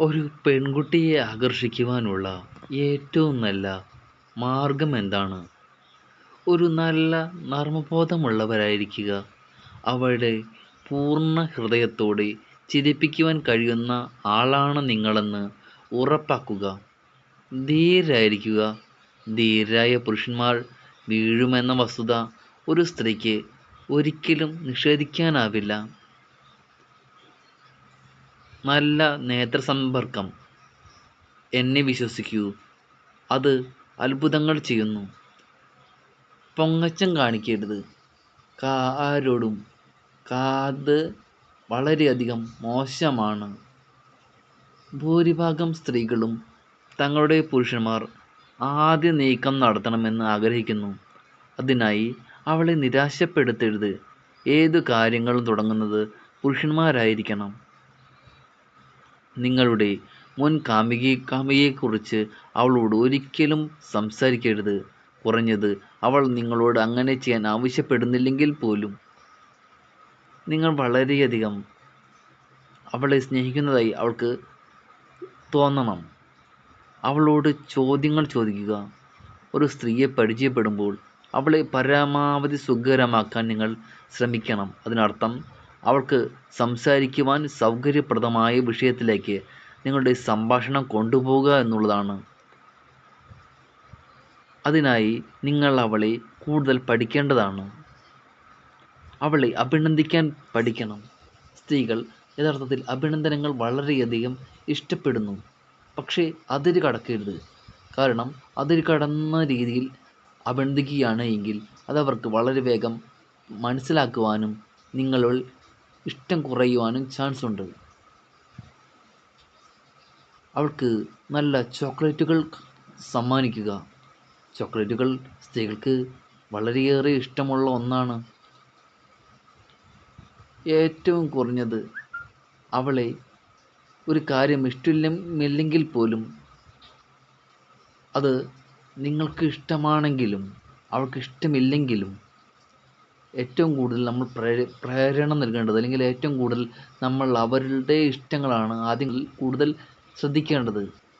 ഒരു പെൺകുട്ടിയെ ആകർഷിക്കുവാനുള്ള ഏറ്റവും നല്ല മാർഗം എന്താണ്? ഒരു നല്ല നർമ്മബോധമുള്ളവരായിരിക്കുക. അവളുടെ പൂർണ ഹൃദയത്തോടെ ചിരിപ്പിക്കുവാൻ കഴിയുന്ന ആളാണ് നിങ്ങളെന്ന് ഉറപ്പാക്കുക. ധീരായിരിക്കുക ധീരായ പുരുഷന്മാർ വീഴുമെന്ന വസ്തുത ഒരു സ്ത്രീക്ക് ഒരിക്കലും നിഷേധിക്കാനാവില്ല. നല്ല നേത്രസമ്പർക്കം. എന്നെ വിശ്വസിക്കൂ. അത് അത്ഭുതങ്ങൾ ചെയ്യുന്നു. പൊങ്ങച്ചം കാണിക്കരുത്. ആരോടും കാത് വളരെയധികം മോശമാണ്. ഭൂരിഭാഗം സ്ത്രീകളും തങ്ങളുടെ പുരുഷന്മാർ ആദ്യ നീക്കം നടത്തണമെന്ന് ആഗ്രഹിക്കുന്നു. അതിനായി അവളെ നിരാശപ്പെടുത്തരുത്. ഏതു കാര്യങ്ങളും തുടങ്ങുന്നത് പുരുഷന്മാരായിരിക്കണം. നിങ്ങളുടെ മുൻ കാമുകി കാമുകിയെക്കുറിച്ച് അവളോട് ഒരിക്കലും സംസാരിക്കരുത്. കുറഞ്ഞത് അവൾ നിങ്ങളോട് അങ്ങനെ ചെയ്യാൻ ആവശ്യപ്പെടുന്നില്ലെങ്കിൽ പോലും. നിങ്ങൾ വളരെയധികം അവളെ സ്നേഹിക്കുന്നതായി അവൾക്ക് തോന്നണം. അവളോട് ചോദ്യങ്ങൾ ചോദിക്കുക. ഒരു സ്ത്രീയെ പരിചയപ്പെടുമ്പോൾ അവളെ പരമാവധി സുഖകരമാക്കാൻ നിങ്ങൾ ശ്രമിക്കണം. അതിനർത്ഥം അവൾക്ക് സംസാരിക്കുവാൻ സൗകര്യപ്രദമായ വിഷയത്തിലേക്ക് നിങ്ങളുടെ സംഭാഷണം കൊണ്ടുപോകുക എന്നുള്ളതാണ്. അതിനായി നിങ്ങൾ അവളെ കൂടുതൽ പഠിക്കേണ്ടതാണ്. അവളെ അഭിനന്ദിക്കാൻ പഠിക്കണം. സ്ത്രീകൾ യഥാർത്ഥത്തിൽ അഭിനന്ദനങ്ങൾ വളരെയധികം ഇഷ്ടപ്പെടുന്നു. പക്ഷേ അതിര് കടക്കരുത്. കാരണം അതിര് കടന്ന രീതിയിൽ അഭിനന്ദിക്കുകയാണ് എങ്കിൽ അതവർക്ക് വളരെ വേഗം മനസ്സിലാക്കുവാനും നിങ്ങളിൽ ഇഷ്ടം കുറയുവാനും ചാൻസ് ഉണ്ട്. അവൾക്ക് നല്ല ചോക്ലേറ്റുകൾ സമ്മാനിക്കുക. ചോക്ലേറ്റുകൾ സ്ത്രീകൾക്ക് വളരെയേറെ ഇഷ്ടമുള്ള ഒന്നാണ്. ഏറ്റവും കുറഞ്ഞത് അവളെ ഒരു കാര്യം ഇഷ്ടമില്ലെങ്കിൽ പോലും അത് നിങ്ങൾക്ക് ഇഷ്ടമാണെങ്കിലും അവൾക്ക് ഇഷ്ടമില്ലെങ്കിലും ഏറ്റവും കൂടുതൽ നമ്മൾ പ്രേരണ നൽകേണ്ടത് അല്ലെങ്കിൽ ഏറ്റവും കൂടുതൽ നമ്മൾ അവരുടെ ഇഷ്ടങ്ങളാണ് ആദ്യം കൂടുതൽ ശ്രദ്ധിക്കേണ്ടത്.